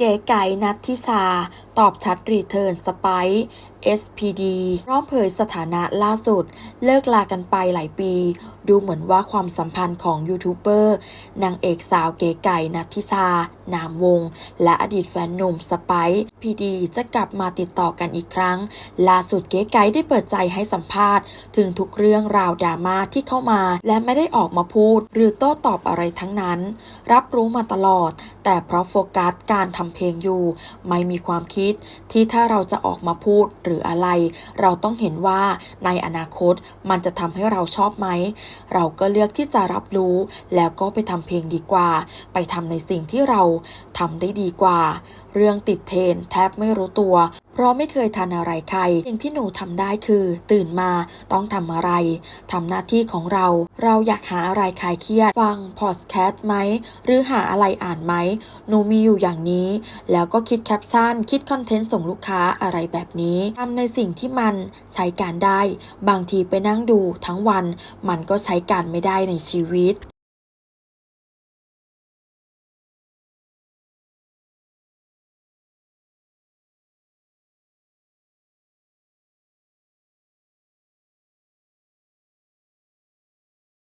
เก๋ไก่นัททิชา ตอบชัดรีเทิร์นสไปซ์ SPD พร้อมเผยสถานะล่าสุด เลิกลากันไปหลายปี ดูเหมือนว่าความสัมพันธ์ของยูทูบเบอร์นางเอกสาวเก๋ไก่นัททิชา นามวง และอดีตแฟนหนุ่มสไปพีดีจะกลับมาติดต่อกันอีกครั้ง ล่าสุดเก๋ไก่ได้เปิดใจให้สัมภาษณ์ ถึงทุกเรื่องราวดราม่าที่เข้ามา และไม่ได้ออกมาพูด หรือโต้ตอบอะไรทั้งนั้น รับรู้มาตลอด แต่เพราะโฟกัสการทำเพลงอยู่ ไม่มีความคิดที่ถ้าเราจะออกมาพูดหรืออะไร เราต้องเห็นว่าในอนาคตมันจะทำให้เราชอบไหม เราก็เลือกที่จะรับรู้ แล้วก็ไปทำเพลงดีกว่า ไปทำในสิ่งที่เราทำได้ดีกว่า เรื่องติดเทนแทบไม่รู้ตัว เพราะไม่เคยทันอะไรใคร สิ่งที่หนูทำได้คือ ตื่นมาต้องทำอะไรทำหน้าที่ของเรา เราอยากหาอะไรคลายเครียด ฟังพอดแคสต์ไหม หรือหาอะไรอ่านไหม หนูมีอยู่อย่างนี้ แล้วก็คิดแคปชั่น คิดคอนเทนต์ส่งลูกค้าอะไรแบบนี้ทำในสิ่งที่มันใช้การได้ บางทีไปนั่งดูทั้งวัน มันก็ใช้การไม่ได้ในชีวิต